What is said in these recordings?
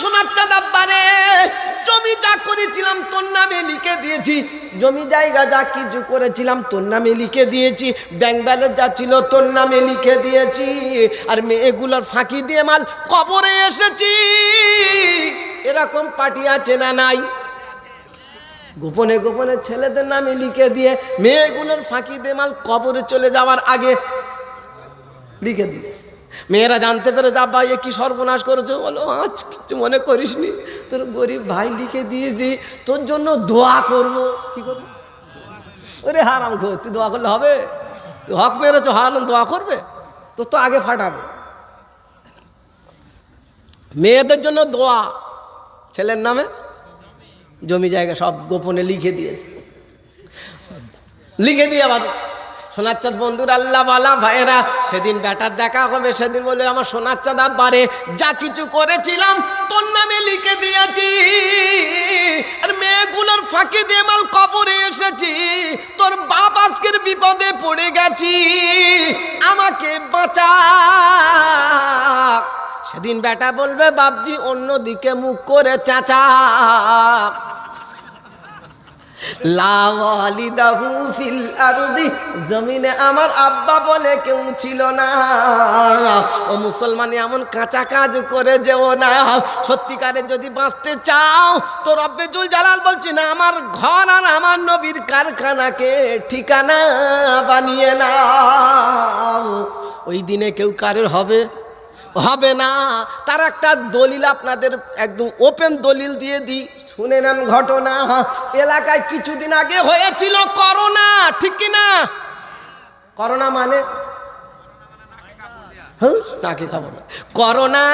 সোনার চাঁদ আব্বারে জমি যা করেছিলাম, তোর নামে লিখে দিয়েছি। জমি জায়গা যা কিছু করেছিলাম, তোর নামে লিখে দিয়েছি। ব্যাংক ব্যালেন্স যা ছিল, তোর নামে লিখে দিয়েছি। আর মেয়েগুলোর ফাঁকি দিয়ে মাল কবরে এসেছি। এরকম পার্টি আছে না নাই? গোপনে গোপনে ছেলেদের নামে লিখে দিয়ে, মেয়েগুলোর ফাঁকি দিয়ে মাল কবরে চলে যাওয়ার আগে লিখে দিয়েছে। মেয়েরা জানতে পেরে যা ভাই কি সর্বনাশ করেছে? বলো, আজ কিছু মনে করিসনি। তোর গরিব ভাই লিখে দিয়েছি, তোর জন্য দোয়া করব। কি করব? ওরে হারাম তুই দোয়া করলে হবে? হক মেরেছো, হারাম, দোয়া করবে? তোর তো আগে ফাটাবে। মেয়েদের জন্য দোয়া। ছেলের নামে? জমি জায়গা সব গোপনে লিখে দিয়েছে। লিখে দিয়ে আবার সোনার চাঁদ বন্ধুর আল্লাহ বালা ভাইয়েরা, সেদিন বেটার দেখা হবে, সেদিন বলে আমার সোনার চাঁদ আব্বারে, যা কিছু করেছিলাম তোর নামে লিখে দিয়েছি। আর মেয়েগুলোর ফাঁকে দিয়ে মাল কবরে এসেছি, তোর বাপ আজকের বিপদে পড়ে গেছি, আমাকে বাঁচা। সেদিন বেটা বলবে, বাপজি অন্যদিকে মুখ করে চাচা। জমিনে আমার আব্বা বলে কেউ ছিল না। ও মুসলমান এমন কাঁচা কাজ করে যেও না। সত্যিকারে যদি বাঁচতে চাও, তো রব্বে জুল জালাল বলছি, না, আমার ঘর আর আমার নবীর কারখানাকে ঠিকানা বানিয়ে না ওই দিনে কেউ কারের হবে হবে না। তার একটা দলিল আপনাদের একদম ওপেন দলিল দিয়ে দিই। শুনে নেন ঘটনা। এলাকায় কিছুদিন আগে হয়েছিল করোনা, ঠিক কি না? করোনা মানে? হ্যাঁ? নাকি খবর না? করোনা,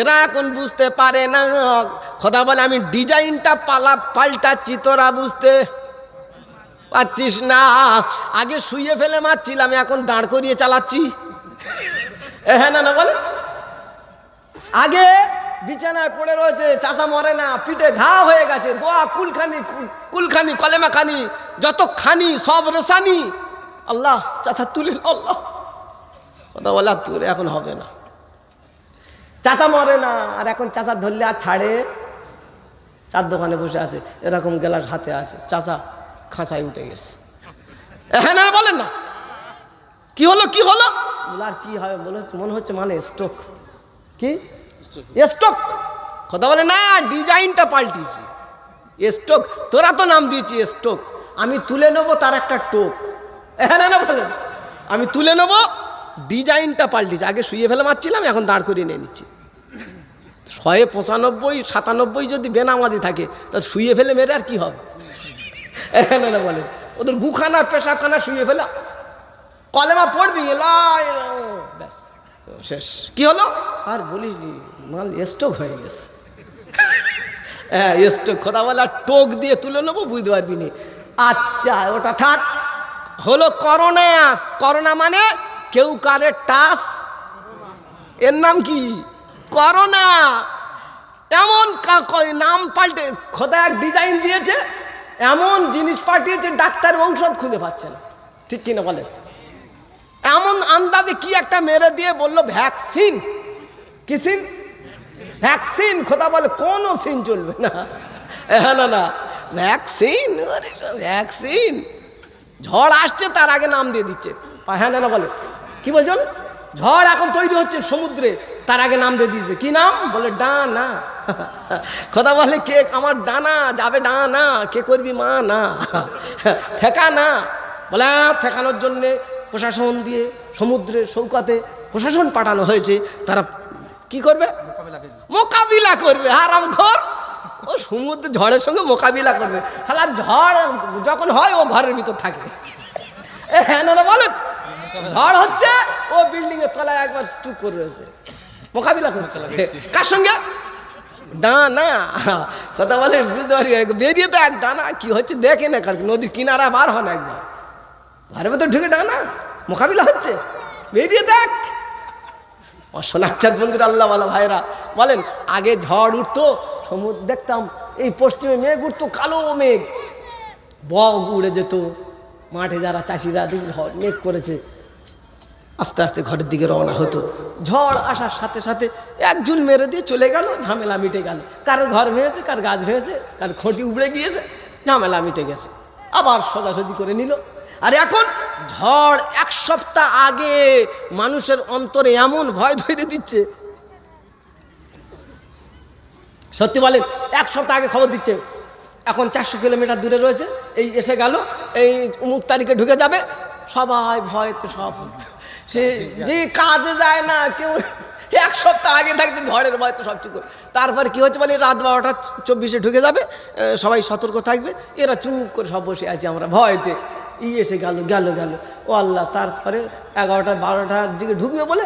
এরা এখন বুঝতে পারে না। খোদা বলে, আমি ডিজাইনটা পালা পাল্টাচ্ছি তোরা বুঝতে। পাচ্ছিস না? আগে শুয়ে ফেলে মারছিলাম, এখন দাঁড় করিয়ে চালাচ্ছি। হ্যাঁ না না, বলে। আগে বিছানায় পড়ে রয়েছে চাষা মরে না, পিঠে ঘা হয়ে গেছে, দোয়া কুলখানি কুলখানি কলেমা খানি যত খানি সব রেসানি। আল্লাহ চাষা তুলে আল্লাহ। কথা বলে তুলে এখন হবে না। চাচা মরে না, আর এখন চাচা ধরলে আর ছাড়ে। চার দোকানে বসে আছে, এরকম গেলাস হাতে আছে। চাচা খাঁচায় উঠে গেছে। হ্যাঁ না, বলেন না। কি হলো কি হলো? আর কি হবে বলে হচ্ছে- মনে হচ্ছে মানে স্টোক কি? স্টোক কথা বলে না ডিজাইনটা পাল্টিয়েছি। স্টোক তোরা তো নাম দিয়েছি স্টোক আমি তুলে নেব তার একটা টোক। হ্যাঁ না বলেন? আমি তুলে নেব ডিজাইনটা পাল্টিয়েছি। আগে শুয়ে ফেলে মারছিলাম এখন দাঁড় করিয়ে নিয়ে নিচ্ছি। শয়ে পঁচানব্বই সাতানব্বই যদি বেনামাজি থাকে তা শুয়ে ফেলে মেরে আর কি হবে? হ্যাঁ না না বলেন? ওদের গুখানা পেশাবখানা শুয়ে ফেলা কলেমা পড়বি? ব্যাস। শেষ। কি হলো? আর বলিস মাল স্টোক হয়ে গেছে। হ্যাঁ স্টোক কথা বলে টোক দিয়ে তুলে নেব, বুঝতে পারবি নি। আচ্ছা ওটা থাক। হলো করোনা। করোনা মানে কেউ কারে টাস। এর নাম কি? করোনা। এমন নাম পাল্টে খোদা এক ডিজাইন দিয়েছে, এমন জিনিস পাঠিয়েছে, ডাক্তার ঔষধ খুঁজে পাচ্ছে না। ঠিক কিনা বলেন? এমন আন্দাজে কি একটা মেরে দিয়ে বলল ভ্যাকসিন কি সিন? ভ্যাকসিন খোদা বলে কোনো সিন চলবে না। হ্যাঁ না না। ভ্যাকসিন ভ্যাকসিন ঝড় আসছে তার আগে নাম দিয়ে দিচ্ছে। হ্যাঁ না না বলে। কি বলছেন ঝড় এখন তৈরি হচ্ছে সমুদ্রে তার আগে নাম দিয়ে দিয়েছে। কি নাম? বলে ডানা। কথা বলে কে? আমার ডানা যাবে ডানা। কে করবি মা? না। ঠেকা না। বলে "আহ, ঠেকানোর জন্যে প্রশাসন দিয়ে সমুদ্রের সৌকাতে প্রশাসন পাঠানো হয়েছে তারা কি করবে? মোকাবিলা করবে। হারাম ঘর ও সমুদ্র ঝড়ের সঙ্গে মোকাবিলা করবে। তাহলে ঝড় যখন হয় ও ঘরের ভিতর থাকে। হ্যাঁ না বলেন। ঝড় হচ্ছে ও বিল্ডিং এর তলায় একবার চুপ করে রয়েছে। মোকাবিলা করছে। কার সঙ্গে? ডানা। কথা বলে বুঝতে পারি বেরিয়ে তো এক ডানা কি হচ্ছে দেখে না কার নদীর কিনারা বার হন একবার। ঘরের ভেতর ঢুকে ডানা মোকাবিলা হচ্ছে। বেরিয়ে দেখ। ও সোনাচ্চাঁদ বন্ধুর আল্লাহওয়ালা ভাইরা বলেন, আগে ঝড় উঠতো, সমুদ্র দেখতাম, এই পশ্চিমে মেঘ উঠতো, কালো মেঘ। বগ উড়ে যেত, মাঠে যারা চাষিরা দেখি ঝড় মেঘ করেছে, আস্তে আস্তে ঘরের দিকে রওনা হতো। ঝড় আসার সাথে সাথে একজন মেরে দিয়ে চলে গেল, ঝামেলা মিটে গেল। কারোর ঘর ভেঙেছে, কার গাছ ভেঙেছে, কার খটি উবড়ে গিয়েছে, ঝামেলা মিটে গেছে। আবার সোজাসুজি করে নিল। আর এখন ঝড় এক সপ্তাহ আগে মানুষের অন্তরে এমন ভয় ধরে দিচ্ছে। সত্যি বলে, এক সপ্তাহ আগে খবর দিচ্ছে। এখন চারশো কিলোমিটার দূরে রয়েছে, এই এসে গেল, এই উমুক তারিখে ঢুকে যাবে, সবাই ভয়তে সব। সে যে কাজে যায় না, কেউ এক সপ্তাহ আগে থাকতে ঝড়ের ভয় তো সব করে। তারপর কি হচ্ছে বলে, রাত বারোটা চব্বিশে ঢুকে যাবে সবাই সতর্ক থাকবে, এরা চুপ করে সব বসে আছি আমরা ভয়তে। ই এসে গেল গেল গেল। ও আল্লাহ তারপরে এগারোটা বারোটার দিকে ঢুকবে বলে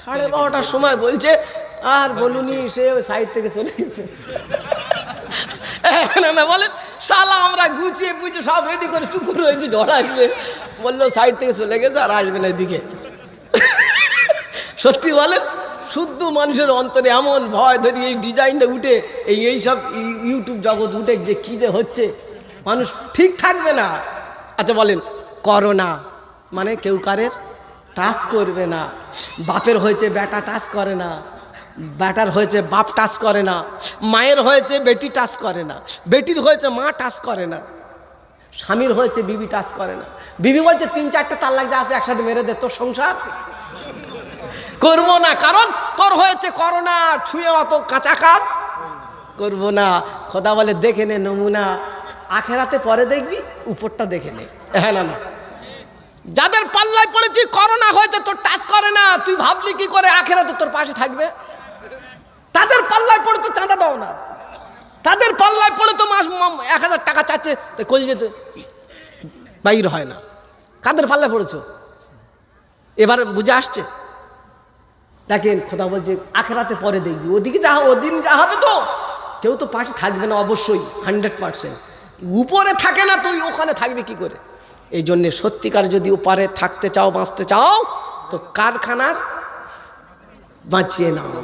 সাড়ে বারোটার সময় বলছে আর বলুনি সে ওই সাইড থেকে চলে গেছে। না বলেন শালা আমরা গুছিয়ে বুঝে সব রেডি করে চুপ করে রয়েছি ঝড় আসবে। বলল সাইড থেকে চলে গেছে আর আসবে না এদিকে। সত্যি বলেন শুদ্ধ মানুষের অন্তরে এমন ভয় ধরি এই ডিজাইনটা উঠে এই এই সব ইউটিউব জগৎ উঠে যে কী যে হচ্ছে। মানুষ ঠিক থাকবে না। আচ্ছা বলেন, করোনা মানে কেউ কারের? টাচ করবে না। বাপের হয়েছে বেটা টাচ করে না। ব্যাটার হয়েছে বাপ টাচ করে না। মায়ের হয়েছে বেটি টাচ করে না। বেটির হয়েছে মা টাচ করে না। স্বামীর হয়েছে বিবি টাচ করে না। বিবি বলছে, তিন চারটে তাল্লাক যা আছে একসাথে মেরে দে, তোর সংসার? করব না, কারণ তোর হয়েছে করোনা, ছুঁয়ে অত কাঁচা কাজ। করব না। খোদা বলে, দেখে নে নমুনা। আখেরাতে পরে দেখবি, উপরটা দেখে নে। হ্যাঁ না না। যাদের পাল্লায় পড়েছি, করোনা হয়েছে, তোর টাচ করে না। তুই ভাবলি কি করে আখেরাতে তোর পাশে থাকবে? তাদের পাল্লায় পড়ে তো চাঁদা দাও না। তাদের পাল্লায় পড়ে তো মাস এক হাজার টাকা চাচ্ছে, তো কল যেতে বাইর হয় না। কাদের পাল্লায় পড়েছো? এবার বুঝে আসছে। দেখেন, খোদা বলছে, আখেরাতে পরে দেখবি। ওদিকে যা, ওদিন যা হবে তো, কেউ তো পাশে থাকবে না অবশ্যই হান্ড্রেড পার্সেন্ট উপরে থাকে না, তুই ওখানে থাকবি কি করে? এই জন্যে সত্যিকার যদি উপারে থাকতে চাও, বাঁচতে চাও, তো কারখানার বাঁচিয়ে নাও।